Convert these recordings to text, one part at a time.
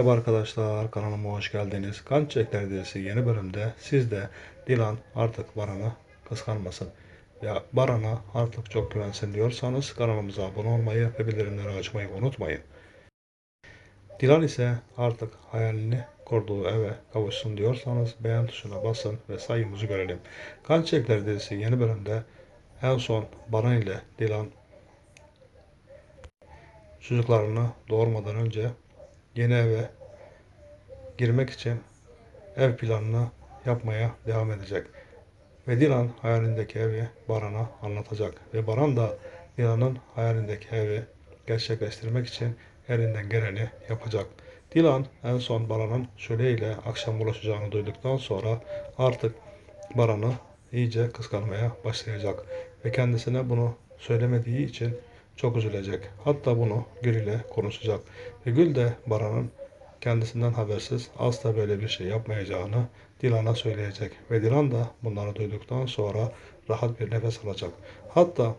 Merhaba arkadaşlar kanalıma hoş geldiniz. Kan Çiçekleri dizisi yeni bölümde siz de Dilan artık Baran'ı kıskanmasın. Ya Baran'a artık çok güvensin diyorsanız kanalımıza abone olmayı ve bildirimleri açmayı unutmayın. Dilan ise artık hayalini kurduğu eve kavuşsun diyorsanız beğen tuşuna basın ve sayımızı görelim. Kan Çiçekleri dizisi yeni bölümde en son Baran ile Dilan çocuklarını doğurmadan önce yeni eve girmek için ev planını yapmaya devam edecek. Ve Dilan hayalindeki evi Baran'a anlatacak. Ve Baran da Dilan'ın hayalindeki evi gerçekleştirmek için elinden geleni yapacak. Dilan en son Baran'ın Şule ile akşam buluşacağını duyduktan sonra artık Baran'ı iyice kıskanmaya başlayacak. Ve kendisine bunu söylemediği için çok üzülecek. Hatta bunu Gül ile konuşacak. Ve Gül de Baran'ın kendisinden habersiz asla böyle bir şey yapmayacağını Dilan'a söyleyecek. Ve Dilan da bunları duyduktan sonra rahat bir nefes alacak. Hatta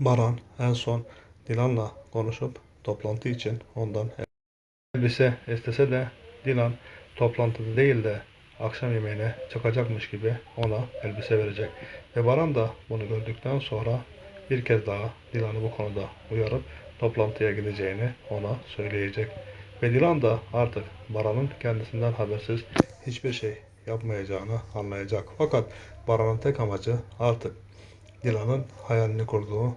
Baran en son Dilan'la konuşup toplantı için ondan elbise istese de Dilan toplantıda değil de akşam yemeğine çıkacakmış gibi ona elbise verecek. Ve Baran da bunu gördükten sonra bir kez daha Dilan'ı bu konuda uyarıp toplantıya gideceğini ona söyleyecek. Ve Dilan da artık Baran'ın kendisinden habersiz hiçbir şey yapmayacağını anlayacak. Fakat Baran'ın tek amacı artık Dilan'ın hayalini kurduğu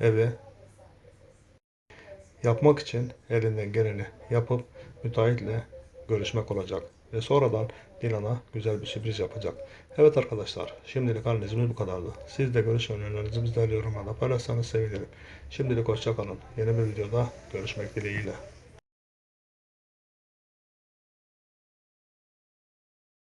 evi yapmak için elinden geleni yapıp müteahhitle görüşmek olacak. Ve sonradan Dilan'a güzel bir sürpriz yapacak. Evet arkadaşlar şimdilik analizimiz bu kadardı. Siz de görüş önerilerinizi bizlerle yorumlarda paylaşsanız sevinirim. Şimdilik hoşça kalın. Yeni bir videoda görüşmek dileğiyle.